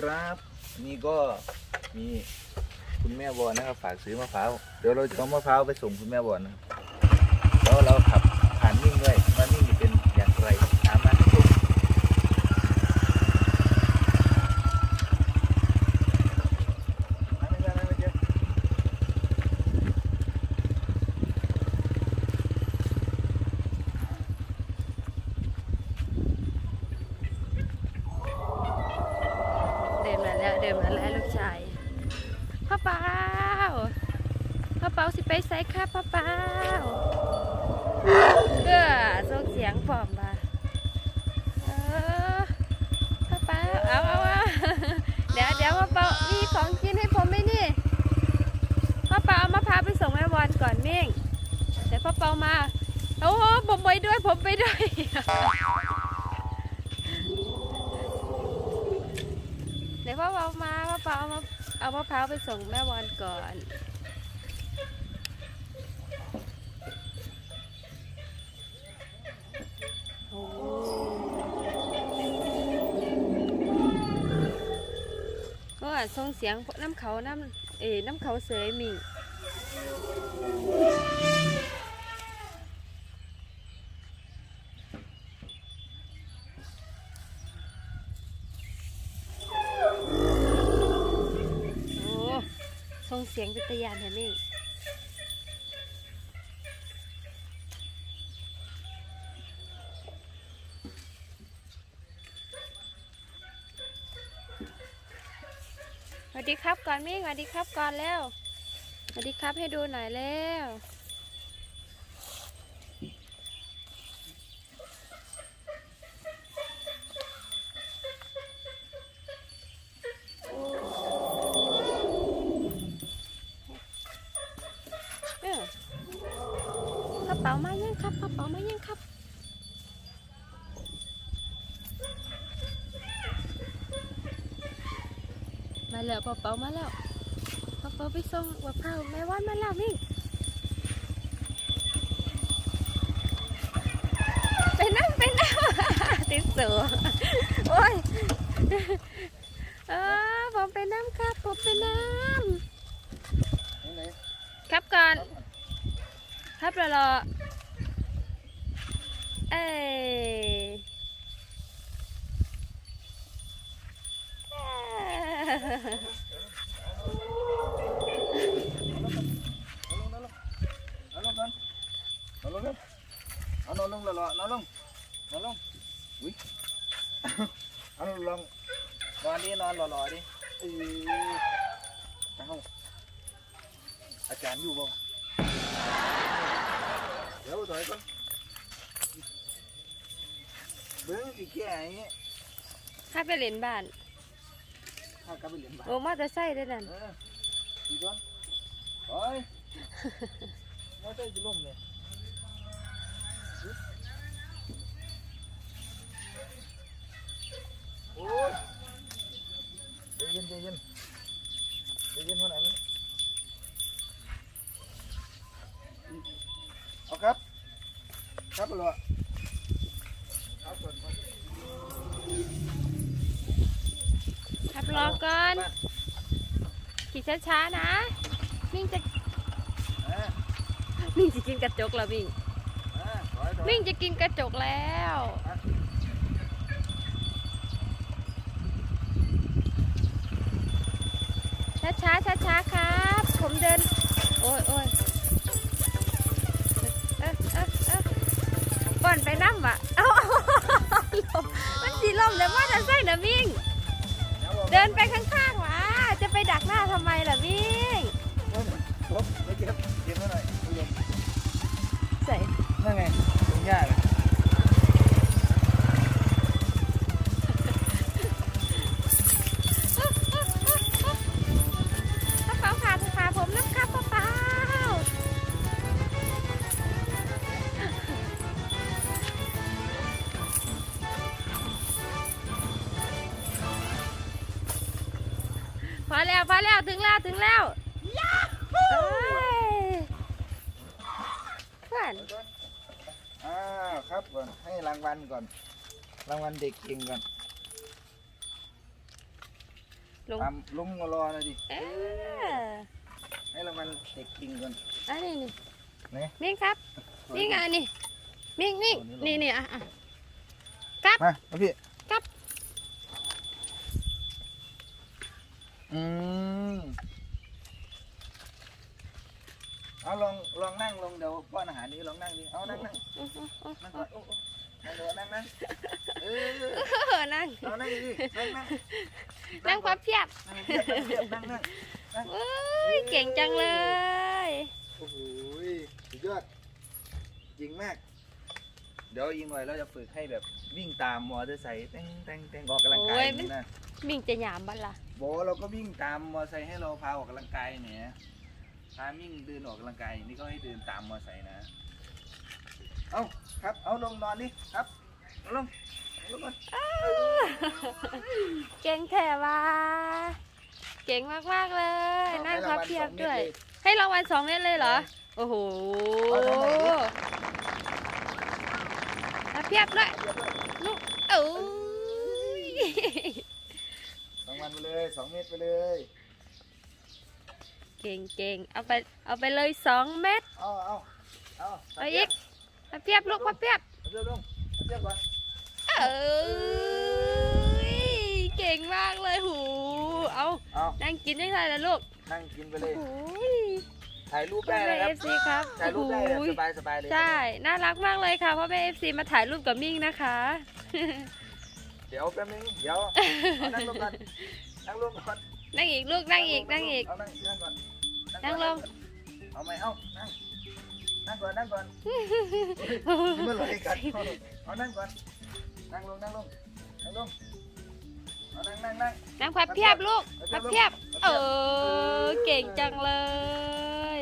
ครับ นี่ก็มีคุณแม่บอลนะครับ ฝากซื้อมะพร้าว เดี๋ยวเราจะเอามะพร้าวไปส่งคุณแม่บอลนะครับแล้วเราขับผ่านนิ่งด้วยว่านิ่งจะเป็นอย่างไรตามมาครับมาไม่ได้ไม่เจอ เดินมา แล้วเดินมาแล้วลูกชายพ่อเปาพ่อเปาสิไปไสครับพ่อเปาเออส่งเสียงพร้อมมาพ่อเปาเอาเอาเอาเดี๋ยวเดี๋ยวพ่อเปามีของกินให้ผมไหมนี่พ่อเปาเอามะพร้าวไปส่งแม่วอนก่อนเม่งเดี๋ยวพ่อเปามาโอ้โหผมไปด้วยผมไปด้วย เดี๋ยวพ่อเปามาพ่อเปาเอามาเอามะพร้าวไปส่งแม่วอนก่อนโอ้ก็ส่งเสียงน้ำเขาน้ำเอ๋น้ำเขาเสยหมิงโอ้ ส่งเสียงเป็นตะยานแท้นี่สวัสดีครับก่อนมิ่งสวัสดีครับก่อนแล้วสวัสดีครับให้ดูหน่อยแล้วเออกระเป๋ามายังครับกระเป๋ามายังครับ มาแล้วปอเป๋ามาแล้วปอเป๋าไปส่งมะพร้าแม่ว่านมาแล้วนี่ไปนั่งไปนั่งติดเสือโอ้ยเออผมไปน้ำครับผมไปน้นี่ไหนำครับก่อนครับรอรอเอ้ ยเอาลงก่อนลงก่อนเอานอนลงรอๆนอนลงนอนลงอุ้ยเอาลงนอนดินอนรอๆดิเออเอาอาจารย์อยู่บ่เดี๋ยวถอยก่อนเบิ้งสิแก่อย่างงี้ถ้าไปเล่นบ้าน ถ้ากลับไปเรียนบ้านโอ้มอเตอร์ไซค์ด้วยนั่นเออดีก่อนถอยมอเตอร์จะล่มเลยโอ้ยใจเย็นใจเย็นใจเย็นเท่าไหร่นะเอาครับ ครับไปเลย รับรอก่อน ขี่ช้าๆนะ มิ่งจะอ่ามิ่งจะกินกระจกแล้วมิ่งอ่าถอยถอยมิ่งจะกินกระจกแล้วช้าๆช้าๆครับ ผมเดิน โอ้ยโอ้ยเอ๊ะเอ๊ะเอ๊ะก่อนไปน้ำอะเอาเอาเอามันสีลมแล้วว่าจะใส่นะมิ่ง เดินไปข้างๆวะจะไปดักหน้าทำไมล่ะมิ่งลบไม่เก็บเก็บไว้หน่อยผู้ชมใส่นั่นไงตรงหญ้าเลยก พอแล้วพอแล้วถึงแล้วถึงแล้วเอ้ยเพื่อนอ้าวครับก่อนให้รางวัลก่อน รางวัลเด็กเก่งก่อนลงตามลุงมารอหน่อยดิเออให้รางวัลเด็กเก่งก่อนอันนี้นี่ไหนมิ่งครับมิ่งอันนี้มิ่งมิ่งตัวนี้นี่ลงนี่อะอะมาเอาพี่ ครับ อืมเอาลองลองนั่งลงเดี๋ยวป้อนอาหารนี้ลองนั่งดิเอานั่งนั่งอื้ออื้ออื้อนั่งก่อนโอ้โอ้นั่งก่อนนั่งนั่งเออเออนั่งเอานั่งดินั่งนั่งนั่งพับเพียบนั่งเพียบนั่งเพียบนั่งนั่งเอ้ยเก่งจังเลยโอ้โหสุดยอดจริงมาก เดี๋ยวอีกหน่อยเราจะฝึกให้แบบวิ่งตามมอเตอร์ไซค์แต้งแต้งแต้งออกกำลังกายอย่างนี้นะมิ่งจะหยามบ้าล่ะ โบเราก็วิ่งตามมอเตอร์ไซค์ให้เราพาออกกำลังกายเนี่ยพามิ่งเดินออกกำลังกายอย่างนี้ก็ให้เดินตามมอเตอร์ไซค์นะ เอาครับ เอาลงนอนนี่ครับเอาลงลงก่อนเก่งแถว่าเก่งมากๆเลยเอานั่งให้พัรางบวัลเพียบสองเม็ด้วยลให้รางวัลสองเม็ดเลยเหรอ โอ้โหเอาทำไมดิพับเพียบด้วยลูกเอ้ยราง วัลไปเลยสองเม็ดไปเลยเก่งเก่งเอาไปเอาไปเลยสองเม็ดเอาเอาเอาเอาอีกพับเพียบลูกพับเพียบเอาเรียบลงเอาเรียบก่อนเอ้ยเก่งมากเลยหูเอาเอานั่งกินได้เลยนะลูกนั่งกินไปเลยโอ้ยถ่ายรูปพ่อได้แม่นะคเอรับฟซีครับถ่ายรูปได้แบบโอ้สยบายสบายเลยใช่น่ารักมากเลยค่ะพ่อแม่เอฟซีมาถ่ายรูปกับมิ่งนะคะ เดี๋ยวแป๊บนึงเดี๋ยวเอานั่งลงก่อนนั่งลงก่อนนั่งอีกลูกนั่งอีกนั่งอีก เอานั่งนั่งก่อนนั่งลง เอาไหมเอานั่งนั่งก่อนนั่งก่อนเมื่อไหรกันเอานั่งก่อนนั่งลงนั่งลงนั่งลงเอานั่งนั่งนั่งนั่งพับเพียบลูกพับเพียบ เออเก่งจังเลย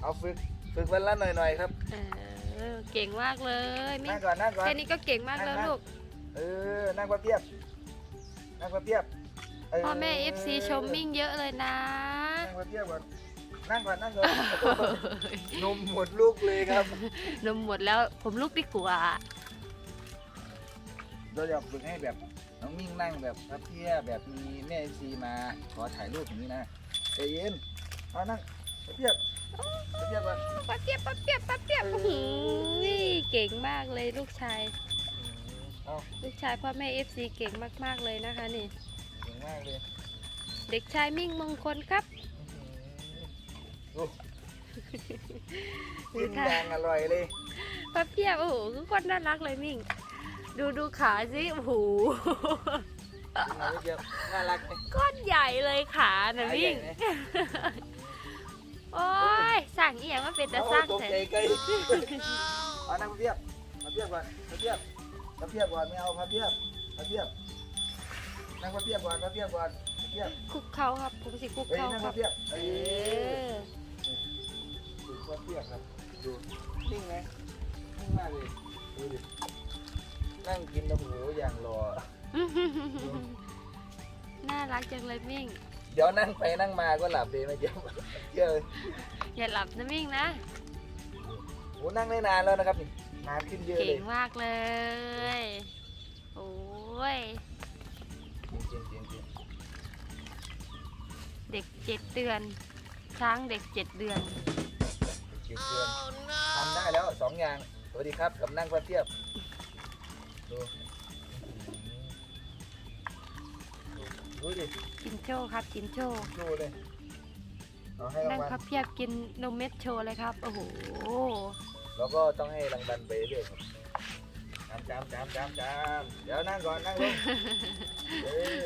เอาฝึกฝึกวันละหน่อยๆครับเออเก่งมากเลยมิ่นั่งงก่อนนั่งก่อนแค่นี้ก็เก่งมากแล้วลูก เออ นั่งพับเพียบ นั่งพับเพียบเพ่อแม่เอฟซีชมมิ่งเยอะเลยนะ นั่งพับเพียบก่อนนั่งก่อนนั่งก่อนนมหมดลูกเลยครับ นมหมดแล้วผมลูกดีกว่าเราอยากฝึกให้แบบน้องมิ่งนั่งแบบพับเพียบแบบมีแม่เอฟซีมาขอถ่ายรูปอย่างนี้นะใจเย็นเอานั่งพับ เพียบพับเพียบก่อนพับเพียบพับเพียบพับเพียบเอออื้อหือเก่งมากเลยลูกชาย เอาลูกชายพ่อแม่เอฟซีเก่งมากๆเลยนะคะนี่ เก่งมากเลยเด็กชายมิ่งมงคลครับโอ้กินอย่างอร่อยเลยพับเพียบโอ้โหคือคนน่ารักเลยมิ่ง ดูดูขาสิโอ้โหเอาไว้เดียวน่ารักไหมก้อนใหญ่เลยขาน่ะขาใหญ่มิ่ง ไหม โอ้ยสั่งอีหยังมาเป็นแต่สร้างแต่เอานั่งเพียบพับเพียบก่อนพับเพียบพับเพียบก่อนไม่เอาพับเพียบพับเพียบนั่งพับเพียบก่อนพับเพียบก่อนพับเพียบคุกเขาครับผมสิคุกเฮ้ยเขานั่งครับเพียบเอเอดูพับเพียบครับดูนิ่งไหมนิ่งมากเลยดูดินั่งกินแล้วโหอย่างรอน่ารักจังเลยมิ่ง เดี๋ยวนั่งไปนั่งมาก็หลับเลยไม่เยอะเยอะเลยอย่าหลับนะมิ่งนะโหนั่งได้นานแล้วนะครับนี่นานขึ้นเยอะเลเก่ยงมากเลย โอ้ยจริงจริงจริงเด็กเจ็ดเดือนช้างเด็กเจ็ดเดือนเก่งเกินทำได้แล้วสองอย่างสวัสดีครับกับนั่งพับเพียบดู ดูดิกินโชว์ครับ กินโชว์ดูเลยเอาให้รานั่งงวัลพับเพียบกินนมเม็ดโชว์เลยครับ โอ้โห แล้วก็ต้องให้รางวัลไปเรื่อยครับจามจามจามจามเดี๋ยวนั่งก่อนนั่งลงเออ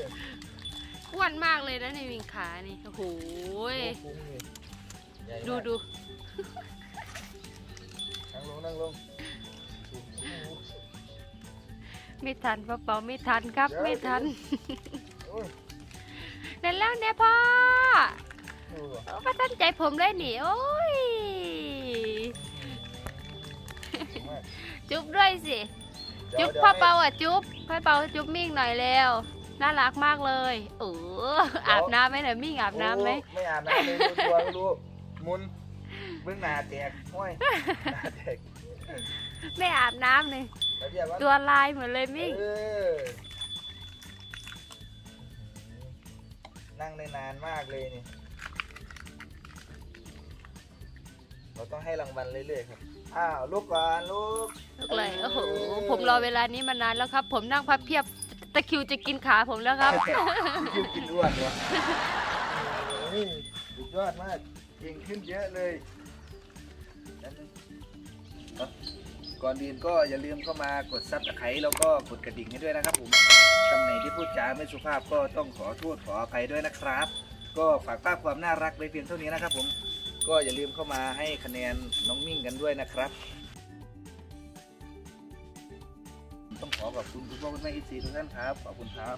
อ้วนมากเลยนะในวิงขานี่ โอ้โหยโอ้คุ้มนี่ใหญ่มาก ดูดู นั่งลงนั่งลงไม่ทันป้าเปาไม่ทันครับ ไม่ทัน โอ้ย นั่นแล้วเนี่ยพ่อดูว่ะเอามาตั้งใจผมเลยนี่โอ้ยมากจุ๊บด้วยสิดี๋จุ๊ยวบดี๋ยวพ่อให้เปาอะจุ๊บพ่อเปาจุ๊บมิ่งหน่อยแล้วเน่ารักมากเลยเอออาบน้ำไหมเนี่ยมิ่งอาบน้ำไหมโอ้ไม่อาบน้ำเลยดูตัวก็รู้มุนเบื้องหน้าแตกห้อยหน้าแตกไม่อาบน้ำเลยแล้วเทียบว่าตัวลายเหมือนเลยมิ่ง นั่งได้นานมากเลยนี่เราต้องให้รางวัลเรื่อยๆครับ อ้าวลูกก่อนลูกลูกเลยโอ้โหผมรอเวลานี้มานานแล้วครับ ผมนั่งพับเพียบตะคริวจะกินขาผมแล้วครับคิวกินอ้วนวะโอ้ยสุดยอดมากเก่งขึ้นเยอะเลย ก่อนอื่นก็อย่าลืมเข้ามากดซับตะไคร้แล้วก็กดกระดิ่งให้ด้วยนะครับผมคำไหนที่พูดจาไม่สุภาพก็ต้องขอโทษขออภัยด้วยนะครับ ก็ฝากภาพความน่ารักไว้เพียงเท่านี้นะครับผม ก็อย่าลืมเข้ามาให้คะแนนน้องมิ่งกันด้วยนะครับ ต้องขอขอบคุณคุณพ่อคุณแม่อีซีทุกท่านครับ ขอบคุณครับ